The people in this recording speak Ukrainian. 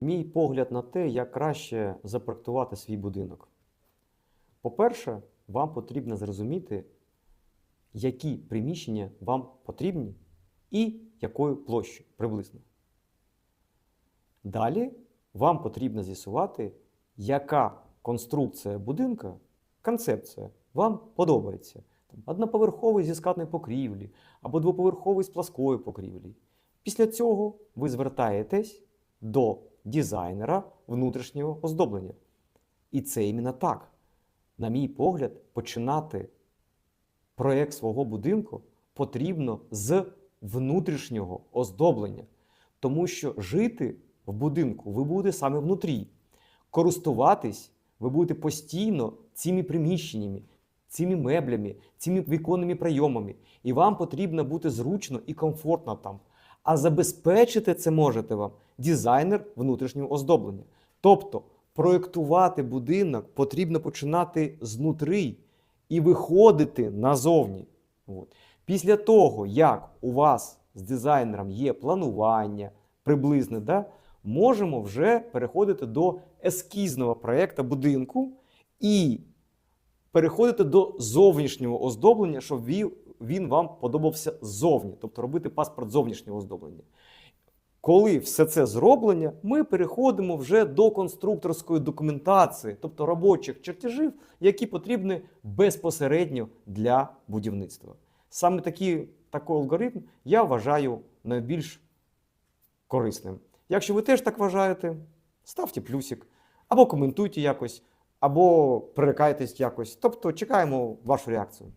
Мій погляд на те, як краще запроектувати свій будинок. По-перше, вам потрібно зрозуміти, які приміщення вам потрібні і якою площею приблизно. Далі вам потрібно з'ясувати, яка конструкція будинка, концепція вам подобається. Одноповерховий зі скатної покрівлі або двоповерховий з пласкою покрівлі. Після цього ви звертаєтесь до дизайнера внутрішнього оздоблення. І це іменно так. На мій погляд, починати проєкт свого будинку потрібно з внутрішнього оздоблення. Тому що жити в будинку ви будете саме внутрі. Користуватись ви будете постійно цими приміщеннями, цими меблями, цими віконними прийомами. І вам потрібно бути зручно і комфортно там. А забезпечити це можете вам дизайнер внутрішнього оздоблення. Тобто проєктувати будинок потрібно починати знутри і виходити назовні. От. Після того, як у вас з дизайнером є планування приблизне, да, можемо вже переходити до ескізного проєкту будинку і переходити до зовнішнього оздоблення, щоб він, вам подобався ззовні, тобто робити паспорт зовнішнього оздоблення. Коли все це зроблено, ми переходимо вже до конструкторської документації, тобто робочих чертежів, які потрібні безпосередньо для будівництва. Саме такий, такий алгоритм я вважаю найбільш корисним. Якщо ви теж так вважаєте, ставте плюсик, або коментуйте якось, або пририкайтесь якось. Тобто чекаємо вашу реакцію.